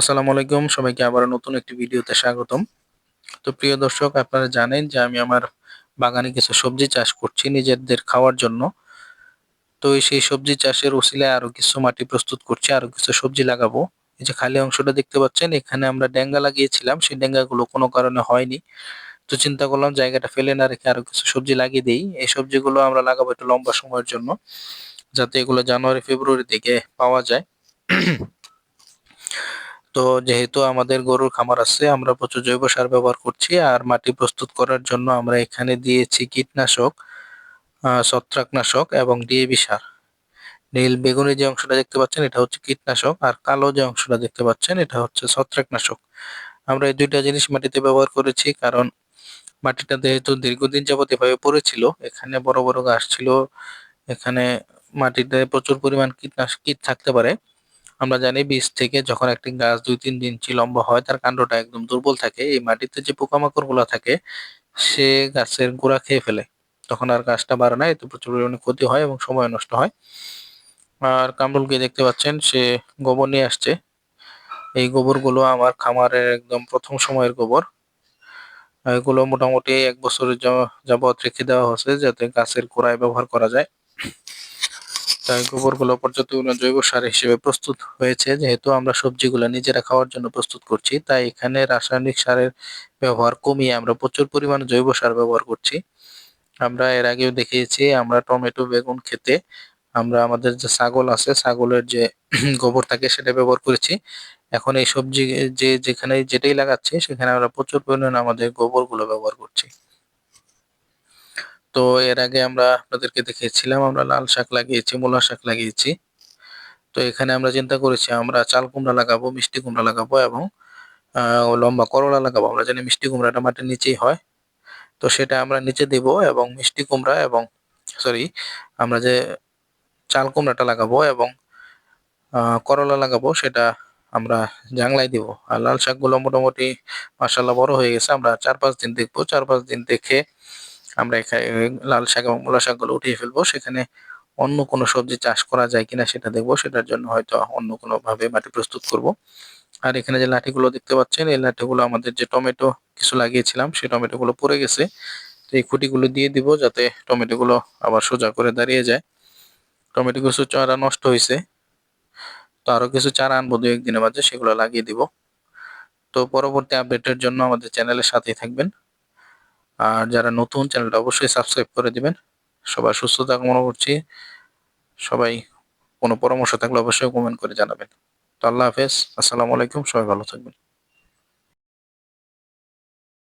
আসসালামু আলাইকুম। সবাইকে আবার নতুন একটি ভিডিওতে স্বাগতম। তো প্রিয় দর্শক, আপনারা জানেন যে আমি আমার বাগানে কিছু সবজি চাষ করছি নিজেদের খাওয়ার জন্য। তো সেই সবজি চাষের ওসিলায় আরও কিছু মাটি প্রস্তুত করছি, আরও কিছু সবজি লাগাবো। এই যে খালি অংশটা দেখতে পাচ্ছেন, এখানে আমরা ডেঙ্গা লাগিয়েছিলাম, সেই ডেঙ্গাগুলো কোনো কারণে হয়নি। তো চিন্তা করলাম জায়গাটা ফেলে না রেখে আরও কিছু সবজি লাগিয়ে দিই। এই সবজিগুলো আমরা লাগাবো একটু লম্বা সময়ের জন্য, যাতে এগুলো জানুয়ারি, ফেব্রুয়ারি থেকে পাওয়া যায়। তো যেহেতু আমাদের গরুর খামার আছে, আমরা প্রচুর জৈব সার ব্যবহার করছি আর মাটি প্রস্তুত করার জন্য আমরা এখানে দিয়েছি কীটনাশক ছত্রাকনাশক এবং ডিএবি সার। নীল বেগুনি যে অংশটা দেখতে পাচ্ছেন, এটা হচ্ছে কীটনাশক আর কালো যে অংশটা দেখতে পাচ্ছেন, এটা হচ্ছে ছত্রাকনাশক। আমরা এই দুইটা জিনিস মাটিতে ব্যবহার করেছি কারণ মাটিটা যেহেতু দীর্ঘদিন যাবত এভাবে পড়েছিল, এখানে বড় বড় গাছ ছিল, এখানে মাটিতে প্রচুর পরিমাণ কীটনাশক কীট থাকতে পারে। আমরা জানি বীজ থেকে যখন একটি গাছ দুই, তিন ইঞ্চি লম্বা হয়, তার কাণ্ডটা একদম দুর্বল থাকে। এই মাটিতে যে পোকামাকড়গুলা থাকে, সে গাছের গোড়া খেয়ে ফেলে। তখন আর গাছটা বাড়ে না, এতে প্রচুর পরিমাণে ক্ষতি হয় এবং সময় নষ্ট হয়। আর কামরুলকে দেখতে পাচ্ছেন, সে গোবর নিয়ে আসছে। এই গোবরগুলো আমার খামারের একদম প্রথম সময়ের গোবর। এগুলো মোটামুটি এক বছরের যাবৎ রেখে দেওয়া হয়েছে, যাতে গাছের গোড়ায় ব্যবহার করা যায়। তাই গোবরগুলো পর্যাপ্ত জৈব সার হিসেবে প্রস্তুত হয়েছে। যেহেতু আমরা সবজিগুলো নিজেরা খাওয়ার জন্য প্রস্তুত করছি, তাই এখানে রাসায়নিক সারের ব্যবহার কমিয়ে আমরা প্রচুর পরিমাণে জৈব সার ব্যবহার করছি। আমরা এর আগেও দেখিয়েছি, আমরা টমেটো, বেগুন খেতে আমরা আমাদের যে ছাগল আছে, ছাগলের যে গোবর থাকে সেটা ব্যবহার করেছি। এখন এই সবজি যে যেখানে যেটাই লাগাচ্ছি, সেখানে আমরা প্রচুর পরিমাণে আমাদের গোবরগুলো ব্যবহার তো এর আগে আমরা আপনাদেরকে দেখিয়েছিলাম, আমরা লাল শাক লাগিয়েছি, মূলা শাক লাগিয়েছি। তো এখানে আমরা চিন্তা করেছি, আমরা চাল কুমড়া লাগাবো, মিষ্টি কুমড়া লাগাবো এবং লম্বা করলা লাগাবো। আমরা জানি মিষ্টি কুমড়াটা মাটির নিচেই হয়। তো সেটা আমরা নিচে দেব এবং মিষ্টি কুমড়া এবং, সরি, আমরা যে চাল কুমড়াটা লাগাবো এবং করলা লাগাবো, সেটা আমরা জাংলায় দিব। আর লাল শাকগুলো মোটামুটি মাসাল্লাহ বড় হয়ে গেছে। আমরা চার পাঁচ দিন দেখব। চার পাঁচ দিন দেখে আমরা এখানে লাল শাক এবং মূলা শাকগুলো উঠিয়ে ফেলব। সেখানে অন্য কোনো সবজি চাষ করা যায় কিনা সেটা দেখব। সেটার জন্য হয়তো অন্য কোনো ভাবে মাটি প্রস্তুত করব। আর এখানে যে লাঠিগুলো দেখতে পাচ্ছেন, এই লাঠিগুলো আমাদের যে টমেটো কিছু লাগিয়েছিলাম, সেই টমেটোগুলো পড়ে গেছে। তো এই খুঁটিগুলো দিয়ে দিব যাতে টমেটোগুলো আবার সোজা করে দাঁড়িয়ে যায়। টমেটো কিছু চারা নষ্ট হয়েছে। তো আরও কিছু চারা আনব দু একদিনের মাঝে, সেগুলো লাগিয়ে দিব। তো পরবর্তী আপডেটের জন্য আমাদের চ্যানেলের সাথেই থাকবেন। আর যারা নতুন, চ্যানেলটা অবশ্যই সাবস্ক্রাইব করে দিবেন। সবাই সুস্থ সুস্থতা মনে করছি। সবাই কোনো পরামর্শ থাকলে অবশ্যই কমেন্ট করে জানাবেন। তো আল্লাহ হাফেজ। আসসালামু আলাইকুম। সবাই ভালো থাকবেন।